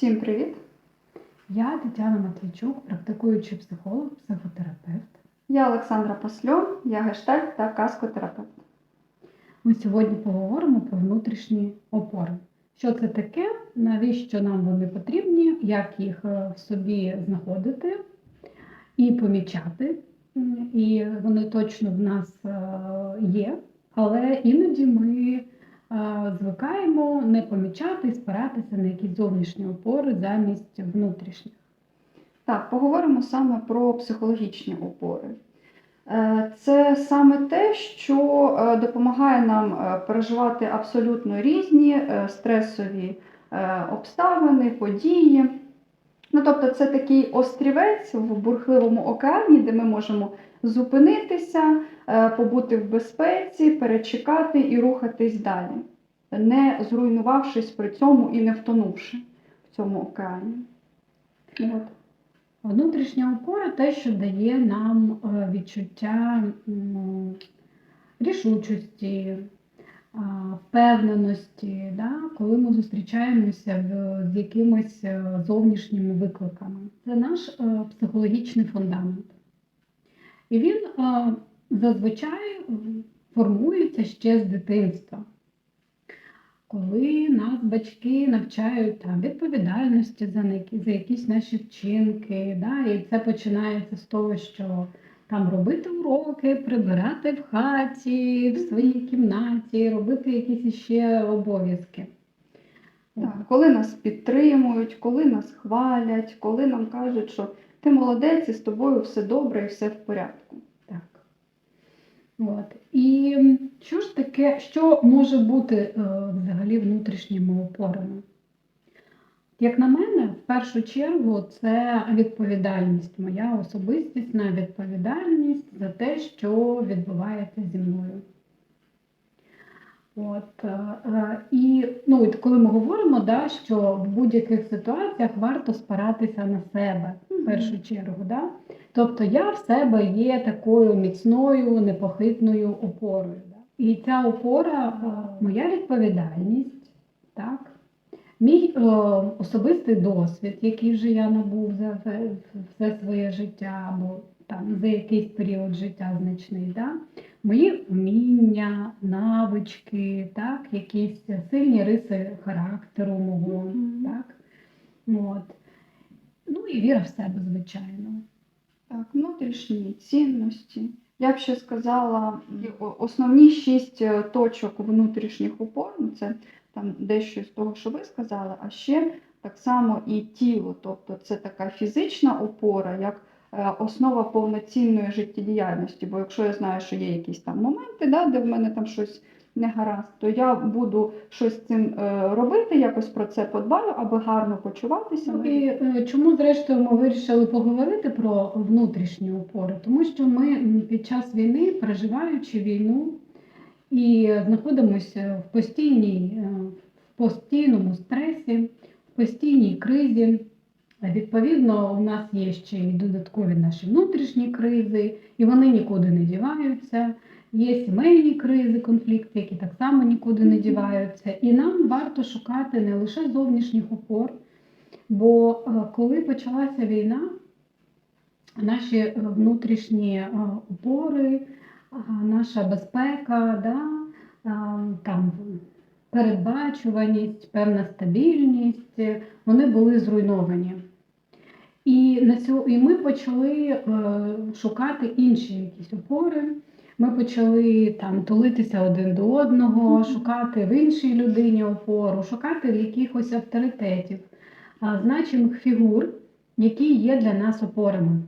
Всім привіт! Я Тетяна Матвійчук, практикуючий психолог, психотерапевт. Я Олександра Посльон, я гештальт та каскотерапевт. Ми сьогодні поговоримо про внутрішні опори. Що це таке, навіщо нам вони потрібні, як їх е, в собі знаходити і помічати. І вони точно в нас е, є, але іноді ми звикаємо не помічати і спиратися на якісь зовнішні опори замість внутрішніх. Так, поговоримо саме про психологічні опори. Е, Це саме те, що е, допомагає нам е, переживати абсолютно різні стресові обставини, події. Ну, тобто, це такий острівець в бурхливому океані, де ми можемо зупинитися, побути в безпеці, перечекати і рухатись далі, не зруйнувавшись при цьому і не втонувши в цьому океані. От. Внутрішня опора те, що дає нам е, відчуття рішучості, впевненості, да, коли ми зустрічаємося з якимись е, зовнішніми викликами. Це наш е, психологічний фундамент. І він е, зазвичай м, формується ще з дитинства. Коли нас батьки навчають там, відповідальності за, за якісь наші вчинки, да, і це починається з того, що там робити уроки, прибирати в хаті, в своїй кімнаті, робити якісь іще обов'язки. Так, коли нас підтримують, коли нас хвалять, коли нам кажуть, що ти молодець і з тобою все добре і все в порядку. От. І що ж таке, що може бути е, взагалі внутрішніми опорами? Як на мене, в першу чергу це відповідальність, моя особистісна відповідальність за те, що відбувається зі мною. От, е, е, і ну, коли ми говоримо, да, що в будь-яких ситуаціях варто спиратися на себе в першу чергу. Да? Тобто я в себе є такою міцною, непохитною опорою. І ця опора е, моя відповідальність, так? мій е, особистий досвід, який вже я набув за все, все своє життя, або там за якийсь період життя значний. Да? Мої вміння, навички, так? якісь сильні риси характеру мого. Мгм. Так? От. Ну і віра в себе, звичайно. Так, внутрішні цінності. Я б ще сказала, основні шість е, точок внутрішніх опор, ну, це там дещо з того, що ви сказали, а ще так само і тіло, тобто це така фізична опора, як е, основа повноцінної життєдіяльності. Бо якщо я знаю, що є якісь там моменти, да, де в мене там щось не гаразд, то я буду щось з цим е, робити, якось про це подбаю, аби гарно почуватися. Ну, і е, чому, зрештою, ми вирішили поговорити про внутрішні опори? Тому що ми під час війни, переживаючи війну і знаходимося в постійній, е, в постійному стресі, в постійній кризі. Відповідно, у нас є ще й додаткові наші внутрішні кризи, і вони нікуди не діваються. Є сімейні кризи, конфлікти, які так само нікуди не діваються. І нам варто шукати не лише зовнішніх опор, бо е, коли почалася війна, наші е, внутрішні е, опори, наша безпека, да, там передбачуваність, певна стабільність, вони були зруйновані. І, на цю, і ми почали шукати інші якісь опори. Ми почали там тулитися один до одного, шукати в іншій людині опору, шукати якихось авторитетів, значимих фігур, які є для нас опорами.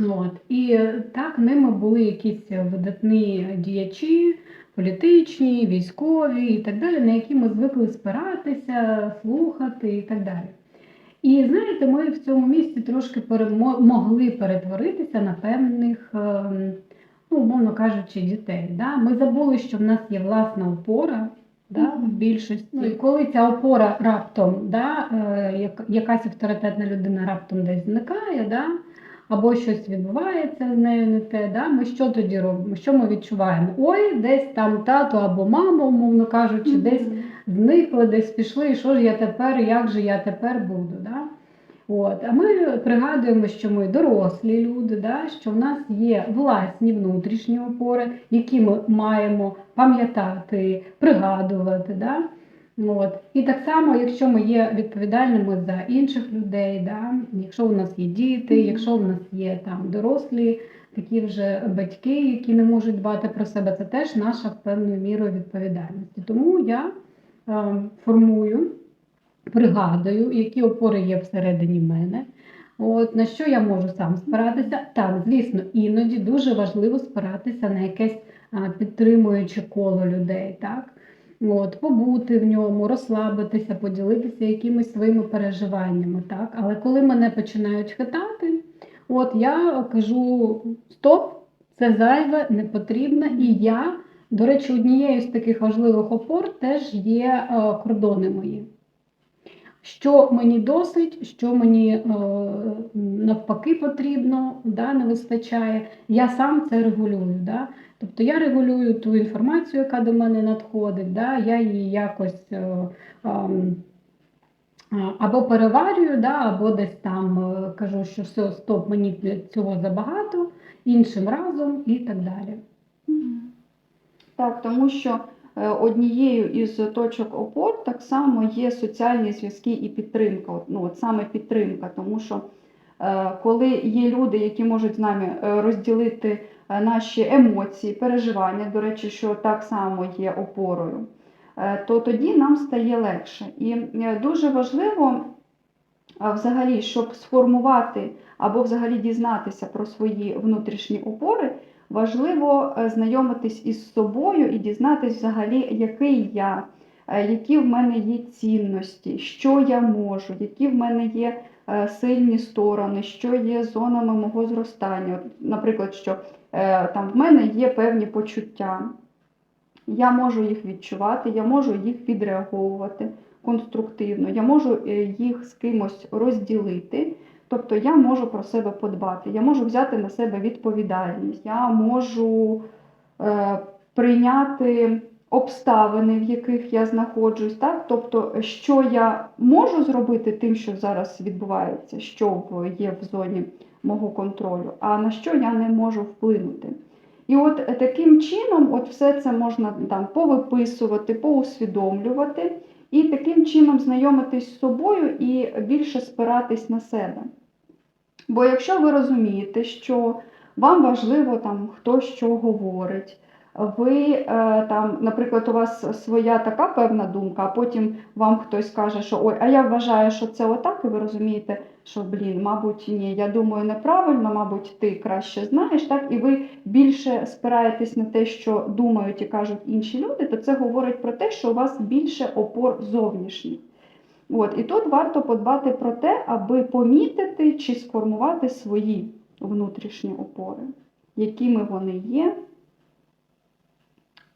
От. І так ними були якісь видатні діячі, політичні, військові і так далі, на які ми звикли спиратися, слухати і так далі. І знаєте, ми в цьому місці трошки могли перетворитися на певних, ем, ну, умовно кажучи, дітей. Да? Ми забули, що в нас є власна опора. Да, в більшості. Ну, і коли ця опора раптом, да, е, як- якась авторитетна людина раптом десь зникає, да, або щось відбувається з нею не те, да, ми що тоді робимо? Що ми відчуваємо? Ой, десь там тато або мама, умовно кажучи, десь зникли, десь пішли, і що ж я тепер, як же я тепер буду. Да? От. А ми пригадуємо, що ми дорослі люди, да? що в нас є власні внутрішні опори, які ми маємо пам'ятати, пригадувати. Да? От. І так само, якщо ми є відповідальними за інших людей, да? якщо у нас є діти, якщо у нас є там дорослі, такі вже батьки, які не можуть дбати про себе, це теж наша певною мірою відповідальності. Тому я е, формую, пригадую, які опори є всередині мене. От, на що я можу сам спиратися? Так, звісно, іноді дуже важливо спиратися на якесь підтримуюче коло людей, так? От, побути в ньому, розслабитися, поділитися якимись своїми переживаннями. Так? Але коли мене починають хитати, от я кажу: стоп, це зайве, не потрібно, і я. До речі, однією з таких важливих опор теж є е, кордони мої. Що мені досить, що мені е, навпаки потрібно, да, не вистачає, я сам це регулюю. Да? Тобто я регулюю ту інформацію, яка до мене надходить, да? я її якось е, ем, або переварюю, да, або десь там е, кажу, що все, стоп, мені цього забагато, іншим разом і так далі. Так, тому що е, однією із точок опор так само є соціальні зв'язки і підтримка. Ну, от саме підтримка, тому що е, коли є люди, які можуть з нами е, розділити е, наші емоції, переживання, до речі, що так само є опорою, е, то тоді нам стає легше. І е, дуже важливо взагалі, щоб сформувати або взагалі дізнатися про свої внутрішні опори, важливо е, знайомитись із собою і дізнатись взагалі, який я, е, які в мене є цінності, що я можу, які в мене є е, сильні сторони, що є зонами мого зростання. Наприклад, що там в мене є певні почуття. Я можу їх відчувати, я можу їх відреаговувати конструктивно, я можу їх з кимось розділити. Тобто я можу про себе подбати, я можу взяти на себе відповідальність, я можу е, прийняти обставини, в яких я знаходжусь. Так? Тобто, що я можу зробити тим, що зараз відбувається, що є в зоні мого контролю, а на що я не можу вплинути. І от е, таким чином, от все це можна там повиписувати, поусвідомлювати, і таким чином знайомитись з собою і більше спиратись на себе. Бо якщо ви розумієте, що вам важливо там хто що говорить, ви е, там, наприклад, у вас своя така певна думка, а потім вам хтось каже, що ой, а я вважаю, що це отак, і ви розумієте, що блін, мабуть, ні, я думаю неправильно, мабуть, ти краще знаєш, так, і ви більше спираєтесь на те, що думають і кажуть інші люди, то це говорить про те, що у вас більше опор зовнішніх. От, і тут варто подбати про те, аби помітити чи сформувати свої внутрішні опори, якими вони є,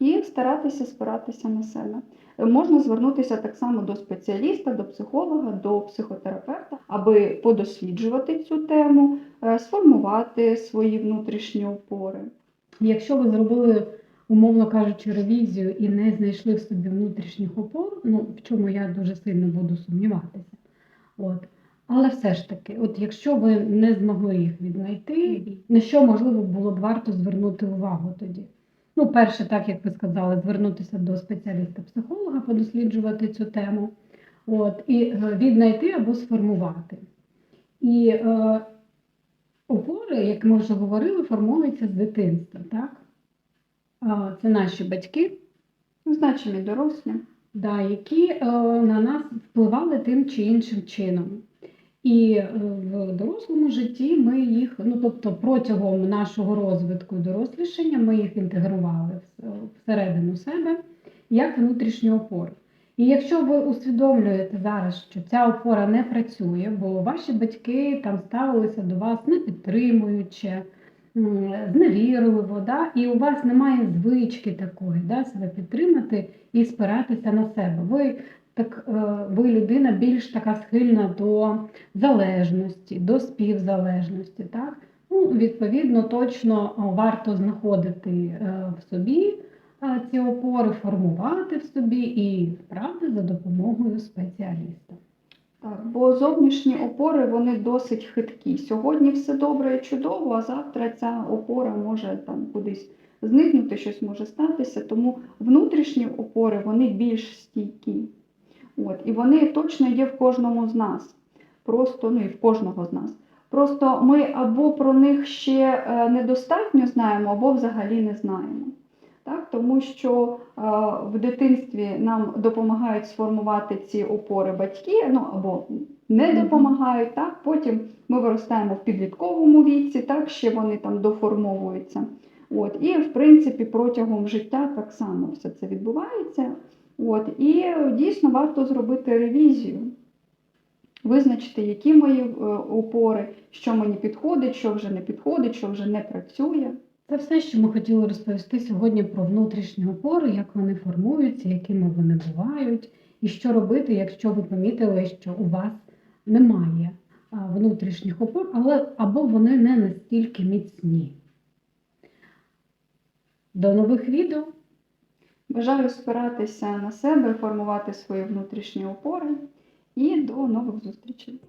і старатися спиратися на себе. Можна звернутися так само до спеціаліста, до психолога, до психотерапевта, аби подосліджувати цю тему, е, сформувати свої внутрішні опори. Якщо ви зробили, умовно кажучи, ревізію і не знайшли в собі внутрішніх опор, ну в чому я дуже сильно буду сумніватися. От. Але все ж таки, от якщо ви не змогли їх віднайти, на що можливо було б варто звернути увагу тоді? Ну, перше, так як ви сказали, звернутися до спеціаліста-психолога, подосліджувати цю тему, от, і е, віднайти або сформувати. І е, опори, як ми вже говорили, формуються з дитинства, так? А, Це наші батьки, Значимі дорослі. да, які е, на нас впливали тим чи іншим чином. І е, в дорослому житті ми їх, ну тобто протягом нашого розвитку і дорослішання, ми їх інтегрували всередину себе як внутрішню опору. І якщо ви усвідомлюєте зараз, що ця опора не працює, бо ваші батьки там ставилися до вас не підтримуючи, зневірливо, да? і у вас немає звички такої, да, себе підтримати і спиратися на себе. Ви так е, ви людина більш така схильна до залежності, до співзалежності. Так? Ну, відповідно, точно варто знаходити е, в собі е, ці опори, формувати в собі і правда за допомогою спеціаліста. Так, бо зовнішні опори вони досить хиткі. Сьогодні все добре і чудово, а завтра ця опора може там кудись зникнути, щось може статися. Тому внутрішні опори вони більш стійкі. От, і вони точно є в кожному з нас. Просто, ну і в кожного з нас. Просто ми або про них ще е, недостатньо знаємо, або взагалі не знаємо. Так? Тому що е, в дитинстві нам допомагають сформувати ці опори батьки, ну або не допомагають. Так? Потім ми виростаємо в підлітковому віці, так ще вони там доформовуються. От, і в принципі протягом життя так само все це відбувається. От, і е, дійсно варто зробити ревізію, визначити, які мої е, опори, що мені підходить, що вже не підходить, що вже не працює. Це все, що ми хотіли розповісти сьогодні про внутрішні опори, як вони формуються, якими вони бувають, і що робити, якщо ви помітили, що у вас немає внутрішніх опор, але або вони не настільки міцні. До нових відео! Бажаю спиратися на себе, формувати свої внутрішні опори і до нових зустрічей.